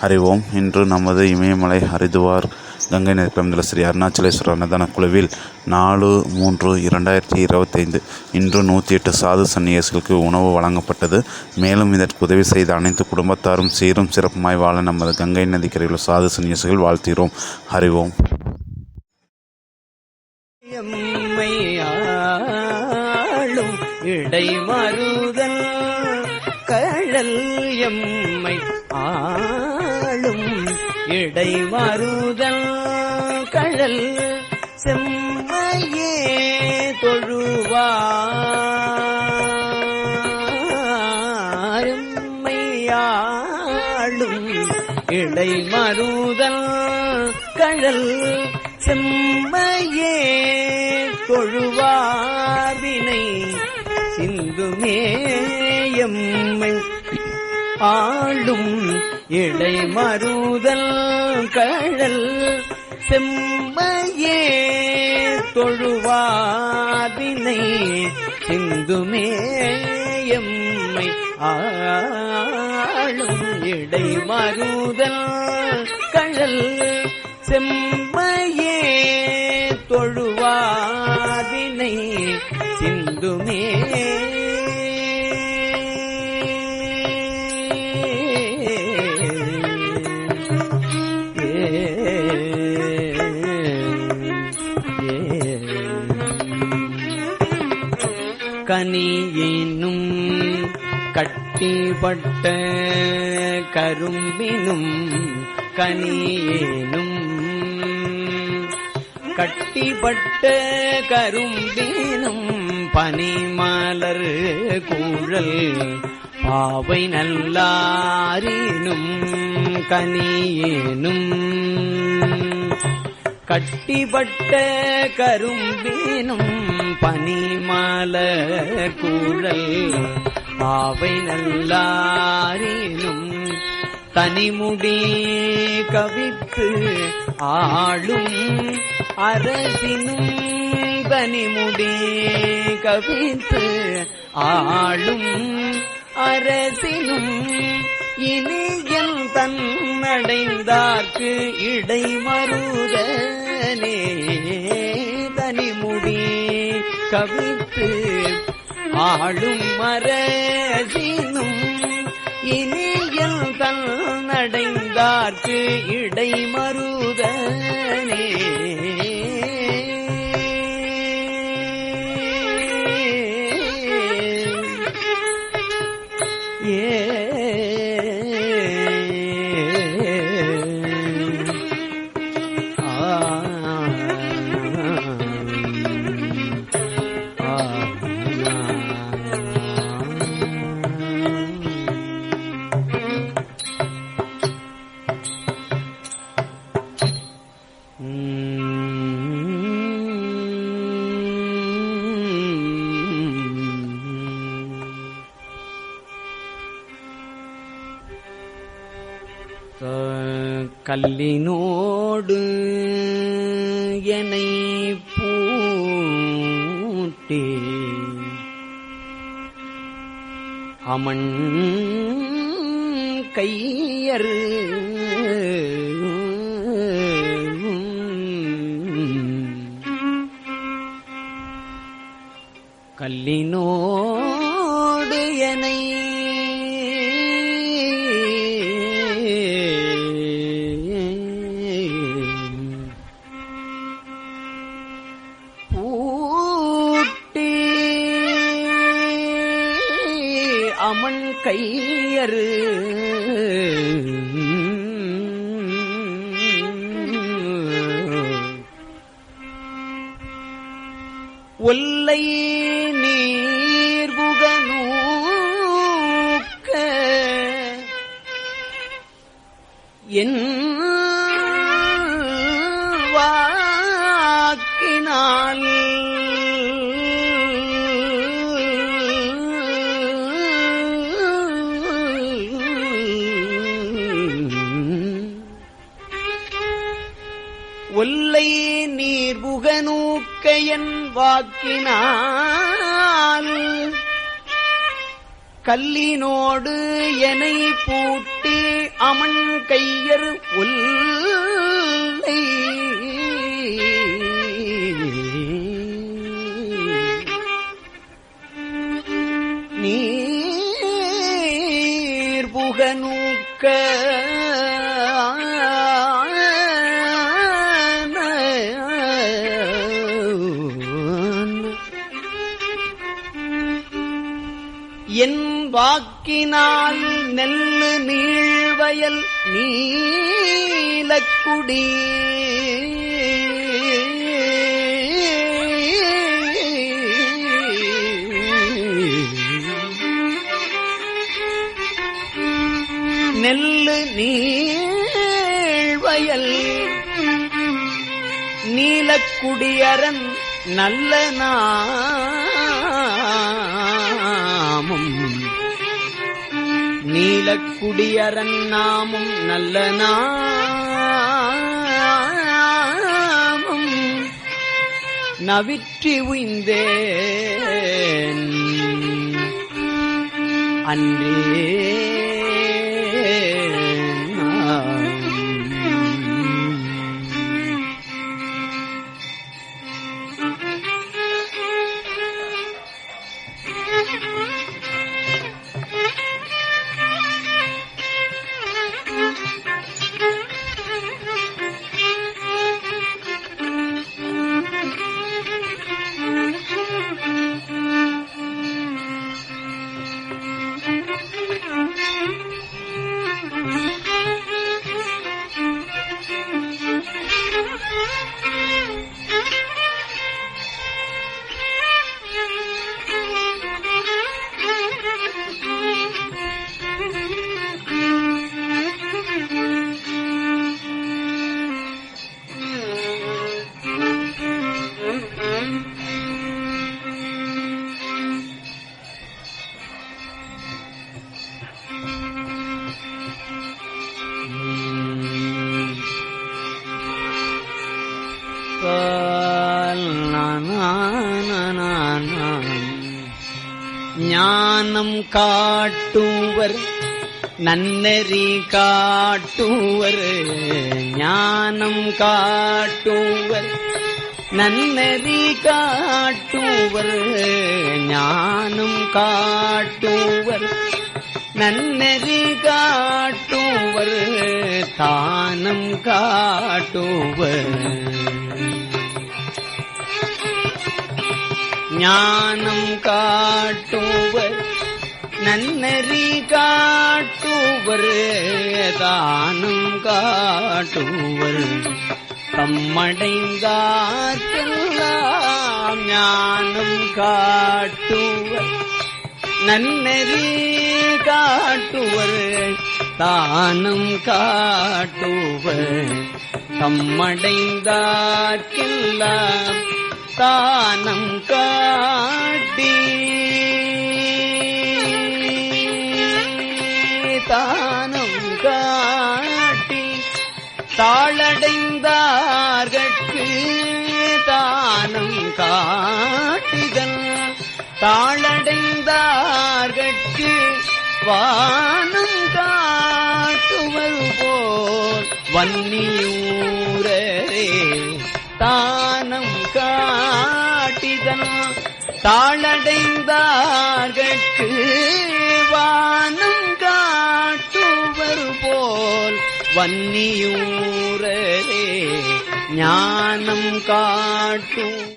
அறிவோம். இன்று நமது இமயமலை ஹரித்துவார் கங்கை நதிக்கலந்துள்ள ஸ்ரீ அருணாச்சலேஸ்வரர் அன்னதான குழுவில் நாலு மூன்று இரண்டாயிரத்தி இருபத்தைந்து இன்று நூற்றி எட்டு சாது சன்னியாசிகளுக்கு உணவு வழங்கப்பட்டது. மேலும் இதற்கு உதவி செய்த அனைத்து குடும்பத்தாரும் சீரும் சிறப்புமாய் வாழ நமது கங்கை நதிக்கரையில் சாது சன்னியாசிகள் வாழ்த்திரோம். அறிவோம். எம்மையாளும் இடை இடை மறுதல் கழல் செம்மையே தொழுவாரும்மையாளும் இடை மறுதல் கழல் செம்மையே தொழுவாவினை சிந்துமேயம்மை ஆளும் இடை மறுதல் கழல் செம்மையே தொழுவாவினை சிந்துமேயம்மை ஆளும் இடை மறுதல் கழல் செம்மையே தொழுவாதினை சிந்துமே கட்டிப்பட்ட கரும்பினும் கனியேனும். கட்டிப்பட்ட கரும்பினும் பனிமலர் கூழல் பாவை நல்லாரினும் கனியேனும். கட்டிப்பட்ட கரும்பினும் பனிமலர் கூழல் பாவை நல்லாரேனும் தனிமுடி கவித்து ஆளும் அரசினும் தனிமுடி கவித்து ஆளும் அரசினும் இனி என் தன்னடைந்தார்க்கு இடை மருதனே தனிமுடி கவித்து ஆளும் மரசினும் இனியல் தன்னடைந்தார்க்கு இடை கல்லினோடு என்னை பூட்டி அமன் கையர் கையறு. ஒல்லை நீர்புகனூக்க என் வாக்கினால் நீர் புகனூக்கையன் வாக்கினால் கல்லினோடு எனை பூட்டி அமன் கையர் ஒல்லை நீர் புகநூக்க என் வாக்கினால் நெல்லு நீழ்வயல் நீலக்குடி. நெல்லு நீழ்வயல் நீலக்குடியரன் நல்ல நான் நிலக்குடியரன் நாமும் நல்ல நாமும் நவிற்றி உய்ந்தேன். அன்றே ஞானம் காட்டுவர் நன்னெறி காட்டுவர் ஞானம் காட்டுவர் நன்னெறி காட்டுவர் ஞானம் காட்டுவர் நன்னெறி காட்டுவர் தானம் காட்டுவர் ஞானம் காட்டுவர் நன்னறி காட்டுவர் தானம் காட்டுவர். தம்மடைந்தார்க்கெல்லாம் ஞானம் காட்டுவர் நன்னறி காட்டுவர் தானம் காட்டுவர். தம்மடைந்தார்க்கெல்லாம் தானம் காட்டி. தானம் காட்டி. தாளடைந்தார்கட்கு தானம் காட்டுதல். தாளடைந்தார்கட்கு வானம் காட்டுவது போல் வன்னியூரே தானம் கா தாளடைந்தார்கட்கு வானம் காட்டுவர் போல் வன்னியூரே ஞானம் காட்டும்.